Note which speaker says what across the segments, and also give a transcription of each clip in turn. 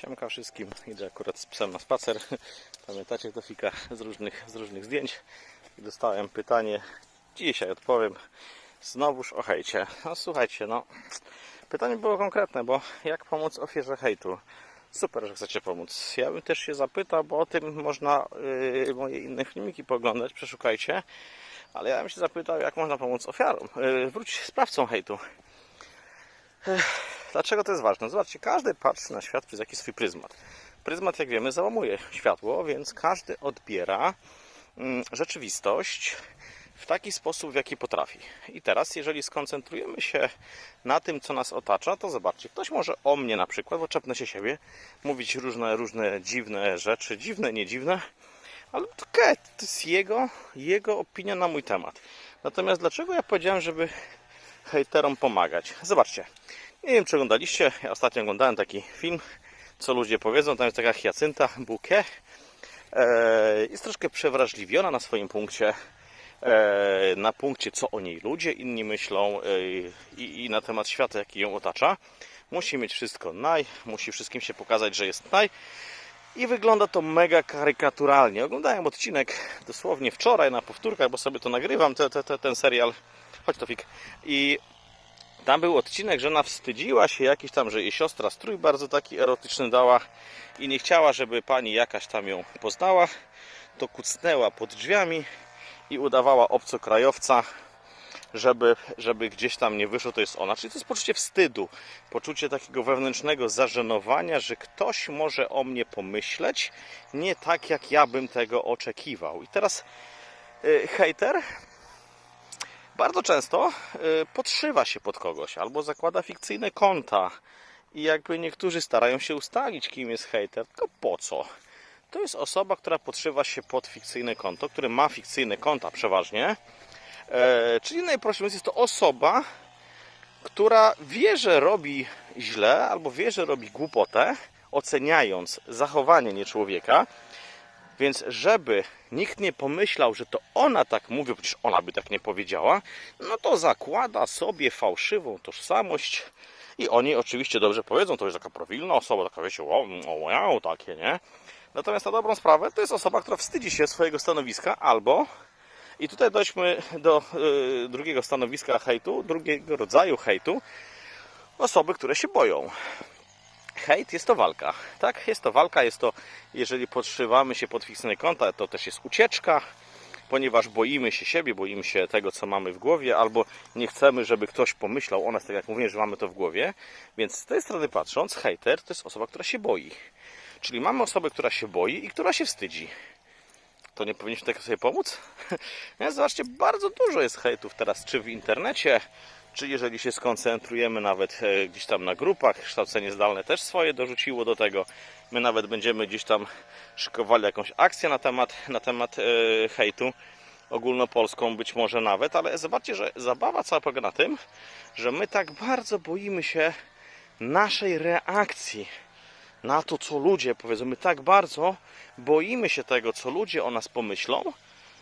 Speaker 1: Siemka wszystkim, idę akurat z psem na spacer. Pamiętacie to fika z różnych, z różnych zdjęć. I dostałem pytanie, dzisiaj odpowiem, znowuż o hejcie. No słuchajcie, no pytanie było konkretne, bo jak pomóc ofierze hejtu? Super, że chcecie pomóc. Ja bym też się zapytał, bo o tym można yy, moje inne filmiki poglądać, przeszukajcie. Ale ja bym się zapytał, jak można pomóc ofiarom, yy, wróć sprawcom hejtu. Dlaczego to jest ważne? Zobaczcie, każdy patrzy na świat przez jakiś swój pryzmat. Pryzmat, jak wiemy, załamuje światło, więc każdy odbiera mm, rzeczywistość w taki sposób, w jaki potrafi. I teraz, jeżeli skoncentrujemy się na tym, co nas otacza, to zobaczcie, ktoś może o mnie na przykład, bo czepnę się siebie, mówić różne, różne dziwne rzeczy, dziwne, nie dziwne, ale to okej, to jest jego, jego opinia na mój temat. Natomiast dlaczego ja powiedziałem, żeby hejterom pomagać? Zobaczcie, nie wiem, czy oglądaliście. Ja ostatnio oglądałem taki film, co ludzie powiedzą. Tam jest taka Hyacynta Bouquet. Jest troszkę przewrażliwiona na swoim punkcie. E, na punkcie, co o niej ludzie inni myślą e, i, na temat świata, jaki ją otacza. Musi mieć wszystko naj, musi wszystkim się pokazać, że jest naj. I wygląda to mega karykaturalnie. Oglądałem odcinek dosłownie wczoraj na powtórkach, bo sobie to nagrywam, te, te, te, ten serial. Chodź to fik. I tam był odcinek, że ona wstydziła się jakiś tam, że jej siostra strój bardzo taki erotyczny dała i nie chciała, żeby pani jakaś tam ją poznała, to kucnęła pod drzwiami i udawała obcokrajowca, żeby, żeby gdzieś tam nie wyszło, to jest ona. Czyli to jest poczucie wstydu, poczucie takiego wewnętrznego zażenowania, że ktoś może o mnie pomyśleć nie tak, jak ja bym tego oczekiwał. I teraz yy, hejter bardzo często y, podszywa się pod kogoś albo zakłada fikcyjne konta. I jakby niektórzy starają się ustalić, kim jest hater, tylko po co? To jest osoba, która podszywa się pod fikcyjne konto, które ma fikcyjne konta przeważnie. E, czyli najprościej mówiąc, jest to osoba, która wie, że robi źle albo wie, że robi głupotę, oceniając zachowanie nie człowieka. Więc żeby nikt nie pomyślał, że to ona tak mówi, przecież ona by tak nie powiedziała, no to zakłada sobie fałszywą tożsamość i oni oczywiście dobrze powiedzą, to jest taka prawilna osoba, taka wiecie, o wow, takie, nie? Natomiast na dobrą sprawę to jest osoba, która wstydzi się swojego stanowiska albo i tutaj dojdźmy do y, drugiego stanowiska hejtu, drugiego rodzaju hejtu, osoby, które się boją hejt jest to walka. Tak, jest to walka, jest to, jeżeli podszywamy się pod fikcyjne konta, to też jest ucieczka, ponieważ boimy się siebie, boimy się tego, co mamy w głowie, albo nie chcemy, żeby ktoś pomyślał o nas, tak jak mówiłem, że mamy to w głowie. Więc z tej strony patrząc, hejter to jest osoba, która się boi. Czyli mamy osobę, która się boi i która się wstydzi. To nie powinniśmy tak sobie pomóc? Zobaczcie, bardzo dużo jest hejtów teraz, czy w internecie, czy jeżeli się skoncentrujemy nawet e, gdzieś tam na grupach, kształcenie zdalne też swoje dorzuciło do tego. My nawet będziemy gdzieś tam szykowali jakąś akcję na temat, na temat e, hejtu ogólnopolską być może nawet, ale zobaczcie, że zabawa cała polega na tym, że my tak bardzo boimy się naszej reakcji na to, co ludzie powiedzą. My tak bardzo boimy się tego, co ludzie o nas pomyślą,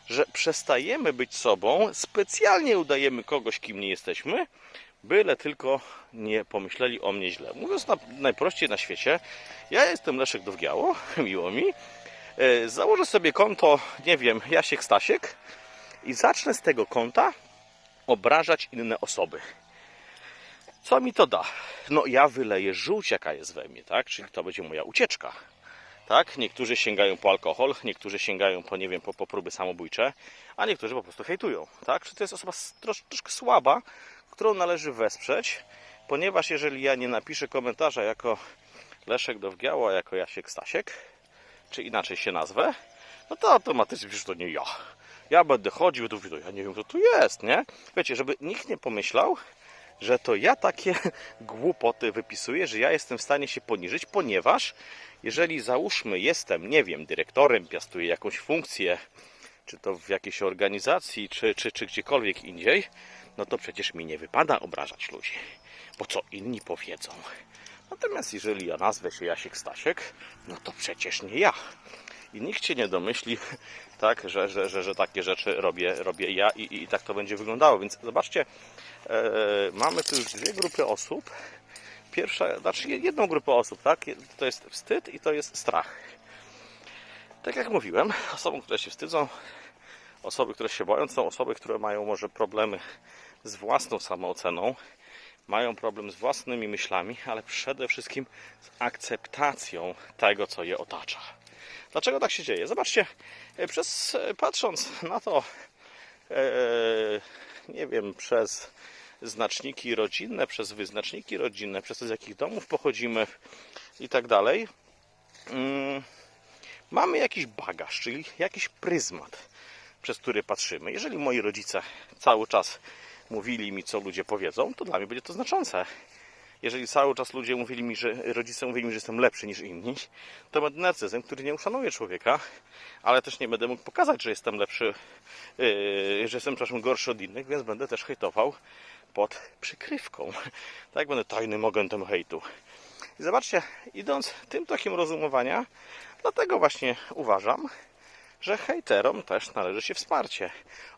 Speaker 1: że przestajemy być sobą, specjalnie udajemy kogoś, kim nie jesteśmy, byle tylko nie pomyśleli o mnie źle. Mówiąc na, najprościej na świecie, ja jestem Leszek Dowgiało, miło mi, E, założę sobie konto, nie wiem, Jasiek Stasiek i zacznę z tego konta obrażać inne osoby. Co mi to da? No ja wyleję żółć, jaka jest we mnie, tak? Czyli to będzie moja ucieczka. Tak? Niektórzy sięgają po alkohol, niektórzy sięgają po, nie wiem, po, po próby samobójcze, a niektórzy po prostu hejtują. Tak? Czy to jest osoba trosz, troszkę słaba, którą należy wesprzeć, ponieważ jeżeli ja nie napiszę komentarza jako Leszek Dowgiało, a jako Jasiek Stasiek, czy inaczej się nazwę, no to automatycznie przecież to nie ja. Ja będę chodził, to to ja nie wiem, kto tu jest, nie? Wiecie, żeby nikt nie pomyślał, że to ja takie głupoty wypisuję, że ja jestem w stanie się poniżyć, ponieważ jeżeli załóżmy jestem, nie wiem, dyrektorem, piastuję jakąś funkcję, czy to w jakiejś organizacji, czy, czy, czy gdziekolwiek indziej, no to przecież mi nie wypada obrażać ludzi, bo co inni powiedzą. Natomiast jeżeli ja nazwę się Jasiek Stasiek, no to przecież nie ja. I nikt się nie domyśli, tak, że, że, że, że takie rzeczy robię, robię ja i, i, tak to będzie wyglądało. Więc zobaczcie, mamy tu już dwie grupy osób. pierwsza, znaczy jedną grupę osób, tak? To jest wstyd i to jest strach. Tak jak mówiłem, osoby, które się wstydzą, osoby, które się boją, są osoby, które mają może problemy z własną samooceną, mają problem z własnymi myślami, ale przede wszystkim z akceptacją tego, co je otacza. Dlaczego tak się dzieje? Zobaczcie, e, przez, e, patrząc na to, e, nie wiem, przez znaczniki rodzinne, przez wyznaczniki rodzinne, przez to, z jakich domów pochodzimy i tak dalej, mm, mamy jakiś bagaż, czyli jakiś pryzmat, przez który patrzymy. Jeżeli moi rodzice cały czas mówili mi, co ludzie powiedzą, to dla mnie będzie to znaczące. Jeżeli cały czas ludzie mówili mi, że rodzice mówili mi, że jestem lepszy niż inni, to będę narcyzem, który nie uszanuje człowieka, ale też nie będę mógł pokazać, że jestem lepszy, yy, że jestem przepraszam gorszy od innych, więc będę też hejtował pod przykrywką. Tak będę tajnym agentem hejtu. I zobaczcie, idąc tym takim rozumowania, dlatego właśnie uważam, że hejterom też należy się wsparcie.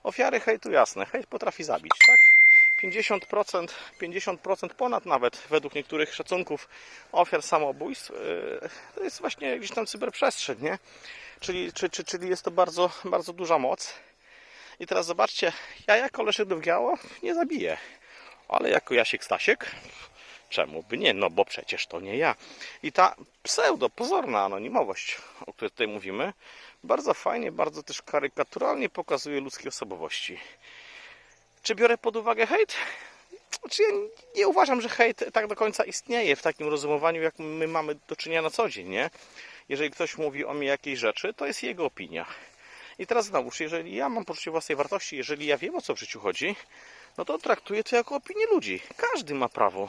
Speaker 1: Ofiary hejtu jasne, hejt potrafi zabić, tak? 50%, 50% ponad nawet według niektórych szacunków ofiar samobójstw yy, to jest właśnie gdzieś tam cyberprzestrzeń, nie? Czyli, czy, czy, czyli jest to bardzo, bardzo duża moc. I teraz zobaczcie, ja jako Leszek Dowgiało nie zabiję, ale jako Jasiek Stasiek Czemu by nie? No bo przecież to nie ja. I ta pseudo, pozorna anonimowość, o której tutaj mówimy, bardzo fajnie, bardzo też karykaturalnie pokazuje ludzkie osobowości. Czy biorę pod uwagę hejt? Znaczy ja nie uważam, że hejt tak do końca istnieje w takim rozumowaniu, jak my mamy do czynienia na co dzień, nie? Jeżeli ktoś mówi o mnie jakiejś rzeczy, to jest jego opinia. I teraz znowuż, jeżeli ja mam poczucie własnej wartości, jeżeli ja wiem o co w życiu chodzi, no to traktuję to jako opinię ludzi. Każdy ma prawo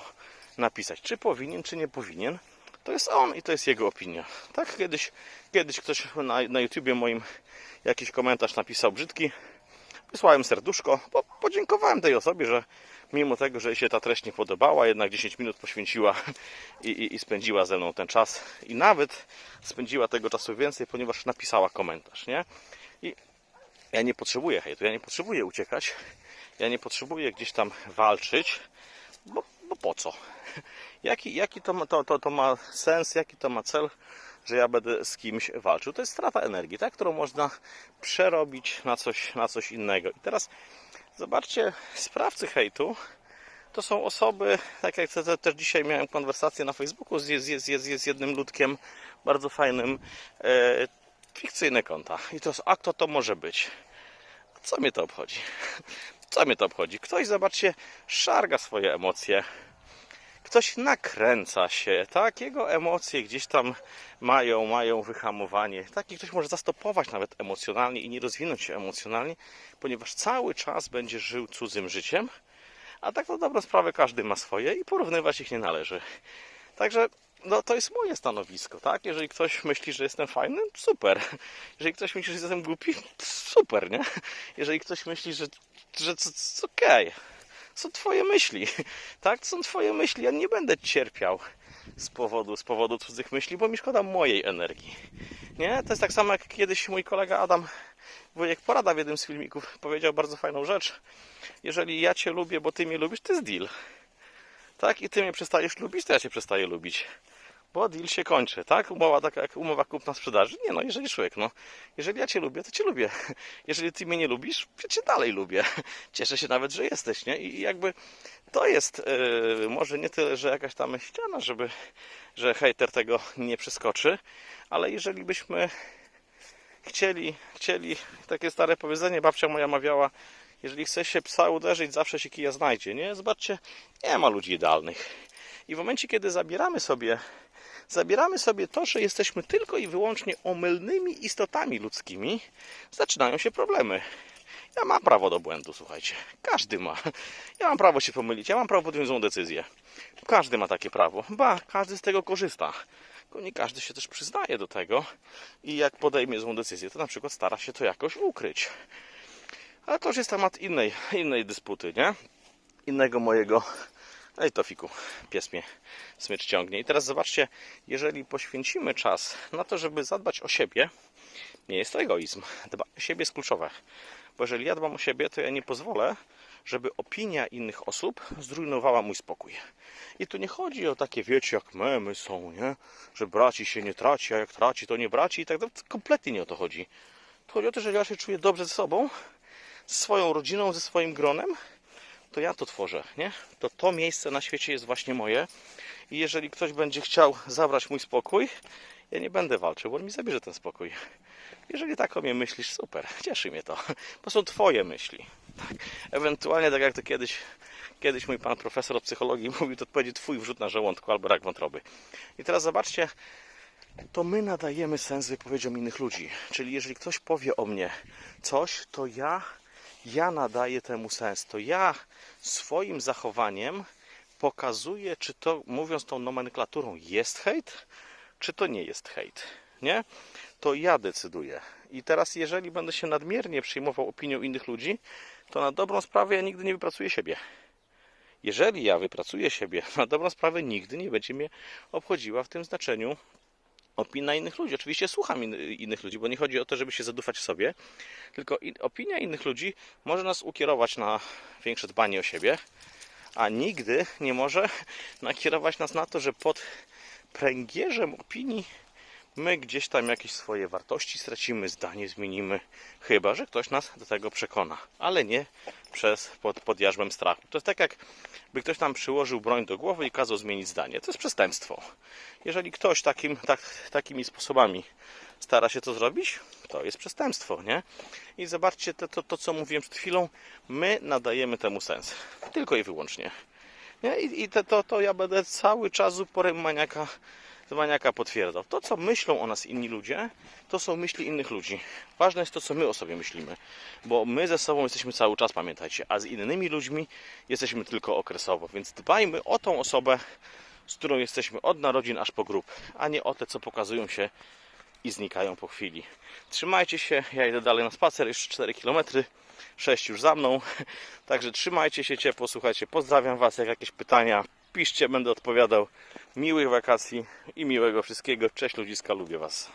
Speaker 1: napisać, czy powinien, czy nie powinien. To jest on i to jest jego opinia. Tak kiedyś, kiedyś ktoś na, na YouTubie moim jakiś komentarz napisał brzydki. Wysłałem serduszko, bo podziękowałem tej osobie, że mimo tego, że jej się ta treść nie podobała, jednak 10 minut poświęciła i, i, i spędziła ze mną ten czas. I nawet spędziła tego czasu więcej, ponieważ napisała komentarz, nie? I ja nie potrzebuję hejtu, ja nie potrzebuję uciekać, ja nie potrzebuję gdzieś tam walczyć, bo, bo po co? Jaki, jaki to, ma, to, to, to ma sens, jaki to ma cel, że ja będę z kimś walczył? To jest strata energii, tak? którą można przerobić na coś, na coś innego. I teraz zobaczcie, sprawcy hejtu to są osoby, tak jak te- te- też dzisiaj miałem konwersację na Facebooku z, z, z, z jednym ludkiem bardzo fajnym, e, fikcyjne konta. I to jest, a kto to może być? Co mnie to obchodzi? Co mnie to obchodzi? Ktoś, zobaczcie, szarga swoje emocje. Ktoś nakręca się, tak? Jego emocje gdzieś tam mają, mają wyhamowanie. Taki ktoś może zastopować nawet emocjonalnie i nie rozwinąć się emocjonalnie, ponieważ cały czas będzie żył cudzym życiem, a tak na dobrą sprawę każdy ma swoje i porównywać ich nie należy. Także no, to jest moje stanowisko, tak? Jeżeli ktoś myśli, że jestem fajny, super. Jeżeli ktoś myśli, że jestem głupi, super, nie? Jeżeli ktoś myśli, że, że okej, są twoje myśli, tak? To są twoje myśli, ja nie będę cierpiał z powodu, z powodu cudzych myśli, bo mi szkoda mojej energii. Nie? To jest tak samo jak kiedyś mój kolega Adam Wujek Porada w jednym z filmików powiedział bardzo fajną rzecz. Jeżeli ja cię lubię, bo ty mnie lubisz, to jest deal. Tak? I ty mnie przestajesz lubić, to ja cię przestaję lubić. Bo deal się kończy, tak? Umowa taka jak umowa kupna sprzedaży. Nie no, jeżeli człowiek, no, jeżeli ja cię lubię, to cię lubię. Jeżeli ty mnie nie lubisz, ja cię dalej lubię. Cieszę się nawet, że jesteś, nie? I jakby to jest yy, może nie tyle, że jakaś tam ściana, żeby, że hejter tego nie przeskoczy, ale jeżeli byśmy chcieli, chcieli, takie stare powiedzenie, babcia moja mawiała, jeżeli chce się psa uderzyć, zawsze się kija znajdzie, nie? Zobaczcie, nie ma ludzi idealnych. I w momencie, kiedy zabieramy sobie, zabieramy sobie to, że jesteśmy tylko i wyłącznie omylnymi istotami ludzkimi, zaczynają się problemy. Ja mam prawo do błędu, słuchajcie. Każdy ma. Ja mam prawo się pomylić, ja mam prawo podjąć złą decyzję. Każdy ma takie prawo. Ba, każdy z tego korzysta. Tylko nie każdy się też przyznaje do tego i jak podejmie złą decyzję, to na przykład stara się to jakoś ukryć. Ale to już jest temat innej, innej dysputy, nie? Innego mojego. Ej, Tofiku, pies mnie smycz ciągnie. I teraz zobaczcie, jeżeli poświęcimy czas na to, żeby zadbać o siebie, nie jest to egoizm. Dbanie o siebie jest kluczowe. Bo jeżeli ja dbam o siebie, to ja nie pozwolę, żeby opinia innych osób zrujnowała mój spokój. I tu nie chodzi o takie, wiecie, jak memy są, nie? Że braci się nie traci, a jak traci, to nie braci i tak dalej. Kompletnie nie o to chodzi. Chodzi o to, że ja się czuję dobrze ze sobą, ze swoją rodziną, ze swoim gronem, to ja to tworzę, nie? To to miejsce na świecie jest właśnie moje. I jeżeli ktoś będzie chciał zabrać mój spokój, ja nie będę walczył, bo on mi zabierze ten spokój. Jeżeli tak o mnie myślisz, super, cieszy mnie to. To są twoje myśli. Tak. Ewentualnie, tak jak to kiedyś, kiedyś mój pan profesor od psychologii mówił, to będzie twój wrzut na żołądku albo rak wątroby. I teraz zobaczcie, to my nadajemy sens wypowiedziom innych ludzi. Czyli jeżeli ktoś powie o mnie coś, to ja, ja nadaję temu sens. To ja swoim zachowaniem pokazuję, czy to, mówiąc tą nomenklaturą, jest hejt, czy to nie jest hejt. Nie? To ja decyduję. I teraz, jeżeli będę się nadmiernie przyjmował opinią innych ludzi, to na dobrą sprawę ja nigdy nie wypracuję siebie. Jeżeli ja wypracuję siebie, na dobrą sprawę nigdy nie będzie mnie obchodziła w tym znaczeniu opinia innych ludzi. Oczywiście słucham in, innych ludzi, bo nie chodzi o to, żeby się zadufać sobie, tylko in, opinia innych ludzi może nas ukierować na większe dbanie o siebie, a nigdy nie może nakierować nas na to, że pod pręgierzem opinii my gdzieś tam jakieś swoje wartości stracimy, zdanie zmienimy, chyba że ktoś nas do tego przekona, ale nie przez pod, pod jarzmem strachu. To jest tak, jak by ktoś nam przyłożył broń do głowy i kazał zmienić zdanie. To jest przestępstwo. Jeżeli ktoś takim, tak, takimi sposobami stara się to zrobić, to jest przestępstwo, nie? I zobaczcie to, to, to co mówiłem przed chwilą, my nadajemy temu sens. Tylko i wyłącznie. Nie? I, i to, to, to ja będę cały czas uporem maniaka, maniaka potwierdzał. To, co myślą o nas inni ludzie, to są myśli innych ludzi. Ważne jest to, co my o sobie myślimy. Bo my ze sobą jesteśmy cały czas, pamiętajcie, a z innymi ludźmi jesteśmy tylko okresowo. Więc dbajmy o tą osobę, z którą jesteśmy od narodzin aż po grób, a nie o te, co pokazują się i znikają po chwili. Trzymajcie się, ja idę dalej na spacer, jeszcze 4 km, 6 już za mną. Także trzymajcie się ciepło, słuchajcie, pozdrawiam Was, jak jakieś pytania, piszcie, będę odpowiadał. Miłych wakacji i miłego wszystkiego. Cześć ludziska, lubię Was.